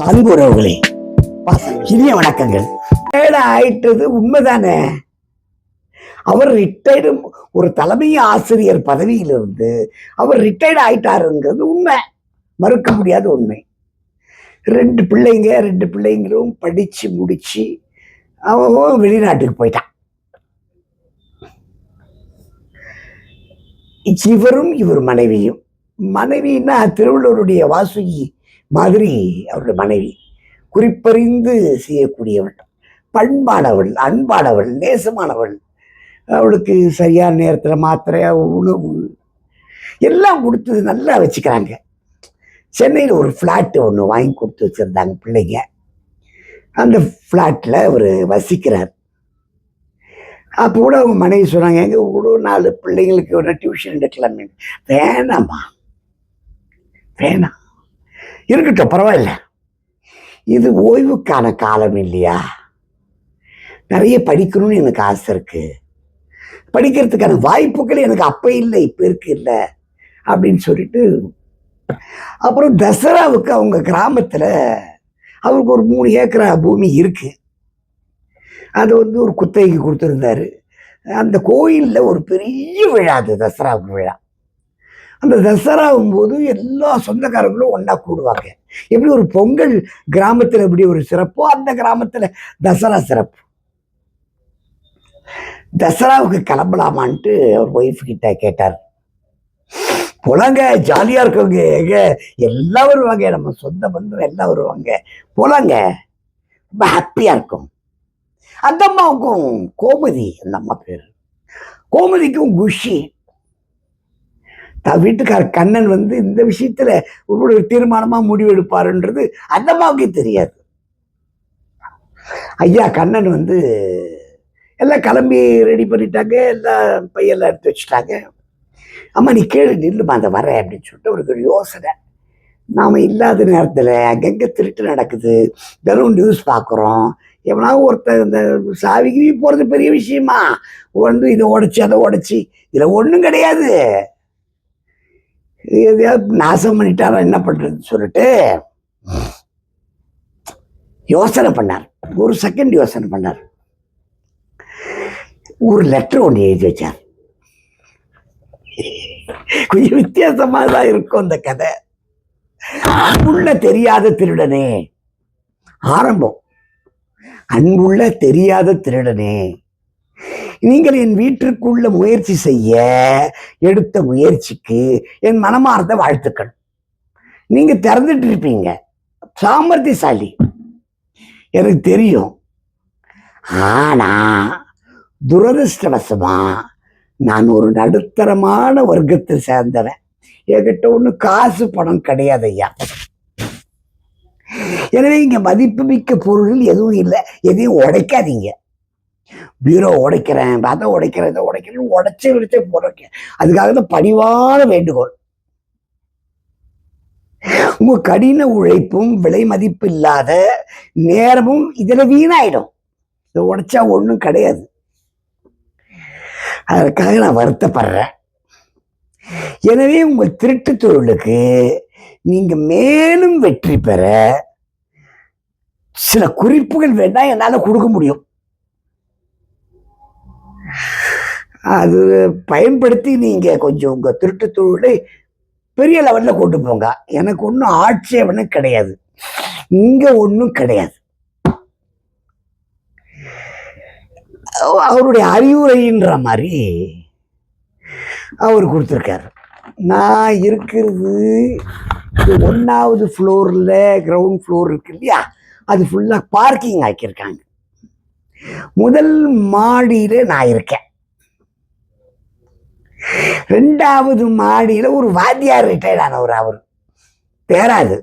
அன்புறவுகளே இனிய வணக்கங்கள். ரிட்டையர்ட் ஆயிட்டது உண்மைதானே? அவர் ரிட்டையர்டு ஒரு தலைமை ஆசிரியர் பதவியிலிருந்து அவர் ரிட்டையர்டு ஆயிட்டாருங்கிறது உண்மை. மறுக்க முடியாத உண்மை. ரெண்டு பிள்ளைங்க ரெண்டு பிள்ளைங்களும் படிச்சு முடிச்சு அவன் வெளிநாட்டுக்கு போயிட்டான். இவரும் இவர் மனைவியும். மனைவின்னா திருவள்ளுவருடைய வாசுகி மாதிரி அவருடைய மனைவி குறிப்பறிந்து செய்யக்கூடியவள் பண்பானவள் அன்பானவள் நேசமானவள். அவளுக்கு சரியான நேரத்தில் மாத்திரை உணவு எல்லாம் கொடுத்து நல்லா வச்சுக்கிறாங்க. சென்னையில் ஒரு ஃப்ளாட்டு ஒன்று வாங்கி கொடுத்து வச்சுருந்தாங்க பிள்ளைங்க. அந்த ஃப்ளாட்டில் அவர் வசிக்கிறார். அப்போ கூட அவங்க மனைவி சொன்னாங்க எங்கள் கூட நாலு பிள்ளைங்களுக்கு ஒரு டியூஷன் எடுக்கலாமே வேணாம்மா. வேணாம். இருக்கட்டும் பரவாயில்ல. இது ஓய்வுக்கான காலம் இல்லையா? நிறைய படிக்கணும்னு எனக்கு ஆசை இருக்கு. படிக்கிறதுக்கான வாய்ப்புகள் எனக்கு அப்போ இல்லை இப்போ இருக்கு இல்லை அப்படின்னு சொல்லிட்டு அப்புறம் தசராவுக்கு அவங்க கிராமத்தில் அவருக்கு ஒரு மூணு ஏக்கரா பூமி இருக்கு. அது வந்து ஒரு குத்தகைக்கு கொடுத்துருந்தாரு. அந்த கோயிலில் ஒரு பெரிய விழா அது தசராவுக்கு விழா. அந்த தசராவும் போது எல்லா சொந்தக்காரங்களும் ஒன்றா கூடுவாங்க. எப்படி ஒரு பொங்கல் கிராமத்தில் எப்படி ஒரு சிறப்போ அந்த கிராமத்தில் தசரா சிறப்பு. தசராவுக்கு கிளம்பலாமான்ட்டு அவர் ஒய்ஃப் கிட்ட கேட்டார். போலாங்க ஜாலியாக இருக்கவங்க எங்க எல்லாம் வருவாங்க நம்ம சொந்த பந்தம் எல்லாம் வருவாங்க. போலாங்க ரொம்ப ஹாப்பியாக இருக்கும். அந்த அம்மாவுக்கும் கோமதி அந்த அம்மா பேர். கோமதிக்கும் குஷி. வீட்டுக்கார கண்ணன் வந்து இந்த விஷயத்துல ஒரு தீர்மானமா முடிவெடுப்பாருன்றது அந்த அம்மாவுக்கே தெரியாது. ஐயா கண்ணன் வந்து எல்லாம் கிளம்பி ரெடி பண்ணிட்டாங்க எல்லாம் பையெல்லாம் எடுத்து வச்சுட்டாங்க. அம்மா நீ கேளு நில்லுமா அந்த வரேன் அப்படின்னு சொல்லிட்டு அவருக்கு ஒரு யோசனை. நாம் இல்லாத நேரத்தில் அங்கங்கே திருட்டு நடக்குது தினம் நியூஸ் பார்க்குறோம் எவனாவது ஒருத்தர் இந்த சாவிக்கு போகிறது பெரிய விஷயமா? வந்து இதை உடைச்சி அதை உடைச்சி. இதில் ஒன்றும் கிடையாது. எதையாவது நாசம் பண்ணிட்டாரா என்ன பண்ணுறதுன்னு சொல்லிட்டு யோசனை பண்ணார். ஒரு செகண்ட் யோசனை பண்ணார். ஒரு லெட்டர் ஒன்று எழுதி வச்சார். கொஞ்சம் வித்தியாசமாக தான் இருக்கும் அந்த கதை. அன்புள்ள தெரியாத திருடனே. ஆரம்பம். அன்புள்ள தெரியாத திருடனே. நீங்கள் என் வீட்டிற்குள்ள முயற்சி செய்ய எடுத்த முயற்சிக்கு என் மனமார்ந்த வாழ்த்துக்கள். நீங்க திறந்துட்டு இருப்பீங்க. சாமர்த்தியசாலி. எனக்கு தெரியும். ஆனா துரதிருஷ்டவசமா நான் ஒரு நடுத்தரமான வர்க்கத்தை சேர்ந்தவன். என்கிட்ட ஒன்றும் காசு பணம் கிடையாது ஐயா. எனவே இங்க மதிப்புமிக்க பொருள் எதுவும் இல்லை. எதையும் உடைக்காதீங்க. பீரோ உடைக்கிறேன் அதை உடைக்கிறேன் இதை உடைக்கிறேன் உடைச்சு விரிச்சே போடுறேன் அதுக்காக தான் பணிவான வேண்டுகோள். உங்க கடின உழைப்பும் விலை மதிப்பு இல்லாத நேரமும் இதுல வீணாயிடும். இதை உடைச்சா ஒன்றும் கிடையாது. அதற்காக நான் வருத்தப்படுறேன். எனவே உங்கள் திருட்டு தொழிலுக்கு நீங்க மேலும் வெற்றி பெற சில குறிப்புகள் வேண்டாம் என்னால கொடுக்க முடியும். அது பயன்படுத்தி நீங்கள் கொஞ்சம் உங்கள் திருட்டு தொழிலை பெரிய லெவலில் கொண்டு போங்க. எனக்கு ஒன்றும் ஆட்சேபனை கிடையாது. இங்கே ஒன்றும் கிடையாது. அவருடைய அறிவுரைன்ற மாதிரி அவர் கொடுத்துருக்காரு. நான் இருக்கிறது ஒன்றாவது ஃப்ளோரில் கிரவுண்ட் ஃப்ளோர் இருக்கு இல்லையா? அது ஃபுல்லாக பார்க்கிங் ஆக்கியிருக்காங்க. முதல் மாடியில் நான் இருக்கேன். ரெண்டாவது மாடியில் ஒரு வாத்தியார் ரிட்டையர்ட் ஆனவர் அவர். பேராது.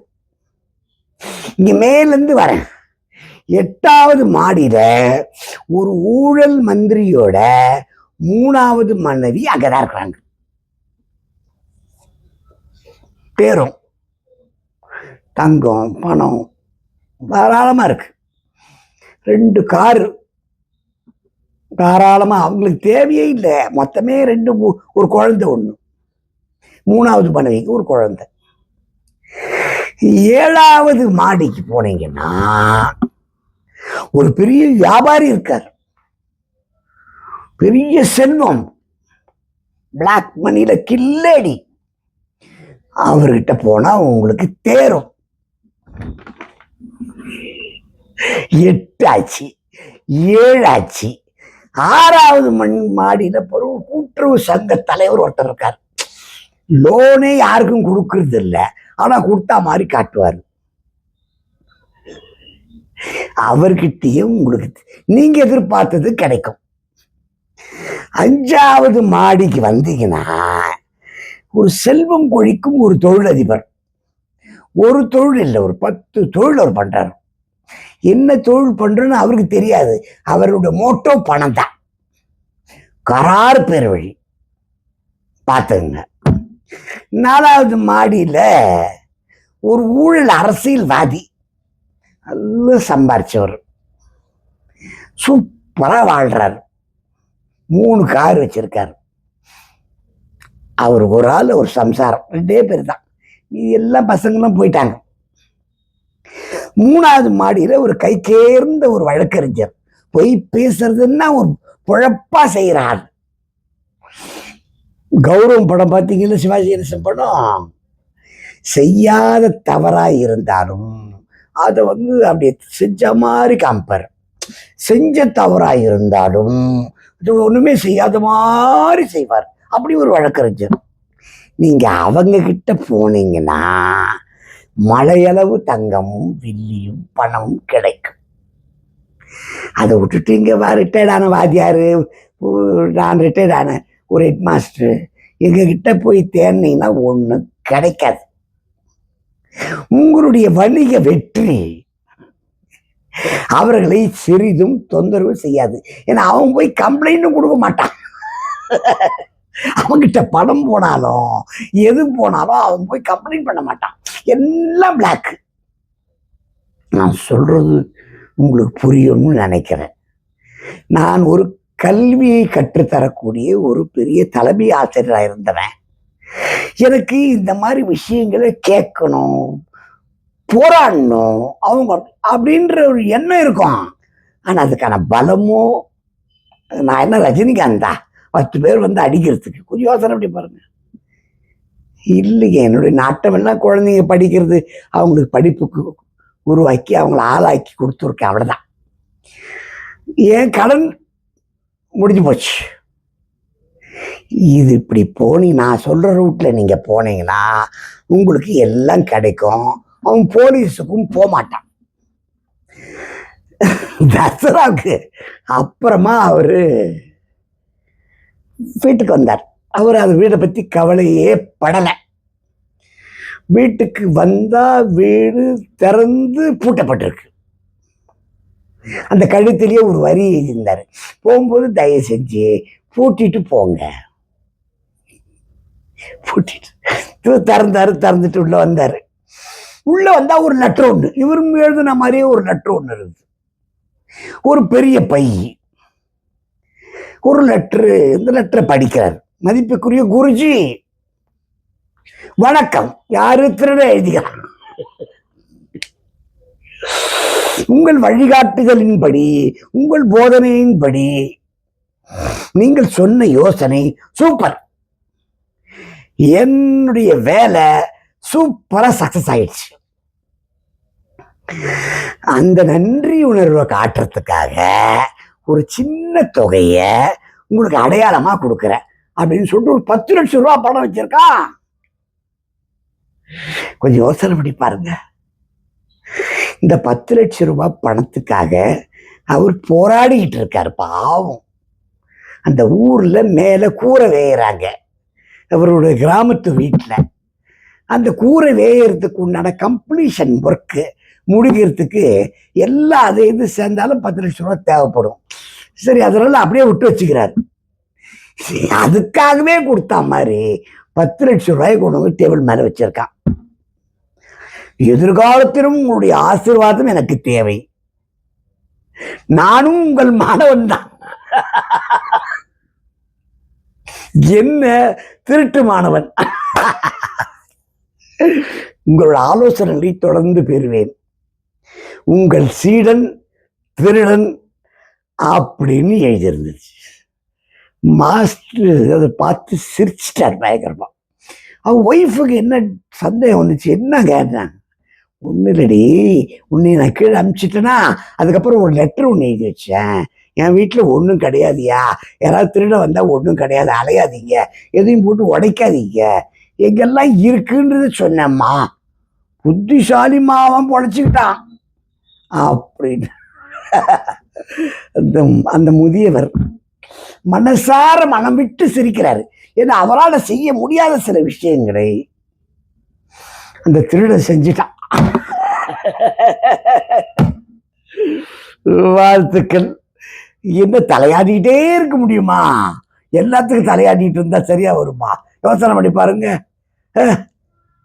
இங்கே மேலேருந்து வரேன். எட்டாவது மாடியில ஒரு ஊழல் மந்திரியோட மூணாவது மனைவி அங்கதான் இருக்கிறாங்க. பேரும் தங்கம் பணம் தாராளமாக இருக்கு. ரெண்டு காரு தாராளமாக அவங்களுக்கு தேவையே இல்லை. மொத்தமே ரெண்டு ஒரு குழந்தை ஒன்று மூணாவது மனைவிக்கு ஒரு குழந்தை. ஏழாவது மாடிக்கு போனீங்கன்னா ஒரு பெரிய வியாபாரி இருக்கார். பெரிய செல்வம். பிளாக் மணியில கில்லடி அவர்கிட்ட போனா உங்களுக்கு தேரும். எட்டு ஆச்சு ஆறாவது மண் மாடியில பொருள் கூட்டுறவு சங்க தலைவர் ஒருத்தர் இருக்கார். லோனே யாருக்கும் கொடுக்கறது இல்லை. ஆனா கொடுத்தா மாதிரி காட்டுவார். அவர்கிட்டயே உங்களுக்கு நீங்க எதிர்பார்த்தது கிடைக்கும். அஞ்சாவது மாடிக்கு வந்தீங்கன்னா ஒரு செல்வம் கொழிக்கும் ஒரு தொழிலதிபர். ஒரு தொழில் இல்லை ஒரு பத்து தொழில் அவர் பண்றாரு. என்ன தொழில் பண்ணுறேன்னு அவருக்கு தெரியாது. அவருடைய மோட்டோ பணம் தான் கரார் பேர் வழி. பார்த்துங்க நாலாவது மாடியில ஒரு ஊழல் அரசியல்வாதி. நல்லா சம்பாரிச்சவர். சூப்பராக வாழ்கிறார் மூணு கார் வச்சிருக்காரு. அவர் ஒரு ஆள் ஒரு சம்சாரம். ரெண்டே பேர் தான் இது எல்லா பசங்களும் போயிட்டாங்க. மூணாவது மாடியில் ஒரு கை சேர்ந்த ஒரு வழக்கறிஞர். பொய் பேசுறதுன்னா ஒரு பொழப்பா செய்கிறார் ஆள் கௌரவம் படம் பார்த்தீங்கன்னா சிவாஜி கணேசன் படம்? செய்யாத தவறாக இருந்தாலும் அதை வந்து அப்படியே செஞ்ச மாதிரி காமிப்பார். செஞ்ச தவறாக இருந்தாலும் ஒன்றுமே செய்யாத மாதிரி செய்வார். அப்படி ஒரு வழக்கறிஞர். நீங்கள் அவங்க கிட்ட போனீங்கன்னா மழையளவு தங்கமும் வெள்ளியும் பணமும் கிடைக்கும். அதை விட்டுட்டு இங்கே ரிட்டையர்ட் ஆன நான் ரிட்டையர்டான ஒரு ஹெட் மாஸ்டர் எங்ககிட்ட போய் தேடினீங்கன்னா ஒன்றும் கிடைக்காது. உங்களுடைய வணிக வெற்றி அவர்களை சிறிதும் தொந்தரவு செய்யாது. ஏன்னா அவன் போய் கம்ப்ளைண்ட்டும் கொடுக்க மாட்டான். அவங்கிட்ட பணம் போனாலும் எது போனாலும் அவன் போய் கம்ப்ளைண்ட் பண்ண மாட்டான். எல்லாம் பிளாக் நான் சொல்றது உங்களுக்கு புரியும்னு நினைக்கிறேன். நான் ஒரு கல்வியை கற்றுத்தரக்கூடிய ஒரு பெரிய தலைமை ஆசிரியராக இருந்தவன். எனக்கு இந்த மாதிரி விஷயங்களை கேட்கணும் போராடணும் அவங்க அப்படின்ற ஒரு எண்ணம் இருக்கும். ஆனால் அதுக்கான பலமோ நான் என்ன ரஜினிகாந்தா? பத்து பேர் வந்து அடிக்கிறதுக்கு கொஞ்சம் யோசனை அப்படி பாருங்கள் இல்லைங்க என்னுடைய நாட்டமெல்லாம் குழந்தைங்க படிக்கிறது அவங்களுக்கு படிப்புக்கு உருவாக்கி அவங்கள ஆளாக்கி கொடுத்துருக்கேன் அவ்வளோதான் என் கடன் முடிஞ்சு போச்சு. இது இப்படி போனி நான் சொல்கிற ரூட்டில் நீங்கள் போனீங்கன்னா உங்களுக்கு எல்லாம் கிடைக்கும். அவன் போலீஸுக்கும் போக மாட்டான் தசராவுக்கு அப்புறமா அவர் வீட்டுக்கு வந்தார். அவர் அது வீடை பற்றி கவலையே படலை. வீட்டுக்கு வந்தா வீடு திறந்து பூட்டப்பட்டிருக்கு. அந்த கழுத்திலேயே ஒரு வரி எழுதியிருந்தார். போகும்போது தயவு செஞ்சு பூட்டிட்டு போங்க. பூட்டிட்டு திறந்தார் திறந்தாரு திறந்துட்டு உள்ள வந்தார். உள்ள வந்தா ஒரு லெட்டர் ஒன்று இவரும் எழுதுன மாதிரியே ஒரு லெட்டர் ஒன்று இருக்குது ஒரு பெரிய பை. ஒரு லெட்ரு இந்த லெட்டரை படிக்கிறார். மதிப்புக்குரிய குருஜி. வணக்கம். யாரு? திருட எழுதிக்கிறான் உங்கள் வழிகாட்டுதலின்படி உங்கள் போதனையின்படி நீங்கள் சொன்ன யோசனை சூப்பர் என்னுடைய வேலை சூப்பரா சக்சஸ் ஆயிடுச்சு. அந்த நன்றி உணர்வை காட்டுறதுக்காக ஒரு சின்ன தொகைய உங்களுக்கு அடையாளமா கொடுக்குறேன். அப்படின்னு சொல்லிட்டு ஒரு பத்து லட்சம் ரூபா பணம் வச்சிருக்கான் கொஞ்சம் யோசனை பண்ணி பாருங்க. இந்த பத்து லட்சம் ரூபாய் பணத்துக்காக அவர் போராடிக்கிட்டு இருக்காரு பாவம். அந்த ஊர்ல மேல கூரை வேயறாங்க. அவருடைய கிராமத்து வீட்டுல அந்த கூரை வேயறதுக்கு உண்டான கம்ப்ளீஷன் ஒர்க்கு முடிக்கிறதுக்கு எல்லா அது இது சேர்ந்தாலும் பத்து லட்சம் ரூபாய் தேவைப்படும். சரி அதனால அப்படியே விட்டு வச்சுக்கிறாரு. அதுக்காகவே கொடுத்தா மாதிரி பத்து லட்சம் ரூபாய் கொண்டு வந்து டேபிள் மேலே வச்சிருக்கான். எதிர்காலத்திலும் உங்களுடைய ஆசீர்வாதம் எனக்கு தேவை. நானும் உங்கள் மாணவன் தான். என்ன திருட்டு மாணவன். உங்களோட ஆலோசனைகளை தொடர்ந்து பெறுவேன். உங்கள் சீடன் திருடன் அப்படின்னு எழுதியிருந்துச்சு. மாஸ்டர் அதை பார்த்து சிரிச்சிட்டார் பயங்கரமாக அவன் ஒய்ஃபுக்கு என்ன சந்தேகம் வந்துச்சு? என்ன கேட்டாங்க ஒன்றும் இல்லடி. உன்னை நான் கீழே அனுப்பிச்சிட்டேன்னா அதுக்கப்புறம் ஒரு லெட்டர் ஒன்று எழுதி வச்சேன். என் வீட்டில் ஒன்றும் கிடையாதுயா யாராவது திருட வந்தால் ஒன்றும் கிடையாது. அலையாதீங்க. எதையும் போட்டு உடைக்காதீங்க. எங்கெல்லாம் இருக்குன்றது சொன்னேம்மா. புத்திசாலிமா அவன் பொழைச்சிக்கிட்டான். அப்படின்னு. அந்த அந்த முதியவர் மனசார மனம் விட்டு சிரிக்கிறாரு. ஏன்னா அவரால் செய்ய முடியாத சில விஷயங்களை அந்த திருடன் செஞ்சிட்டான். வாழ்த்துக்கள். என்ன தலையாடிட்டே இருக்க முடியுமா? எல்லாத்துக்கும் தலையாடிட்டு இருந்தா சரியா வருமா? யோசனை பண்ணி பாருங்க.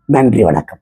நன்றி வணக்கம்.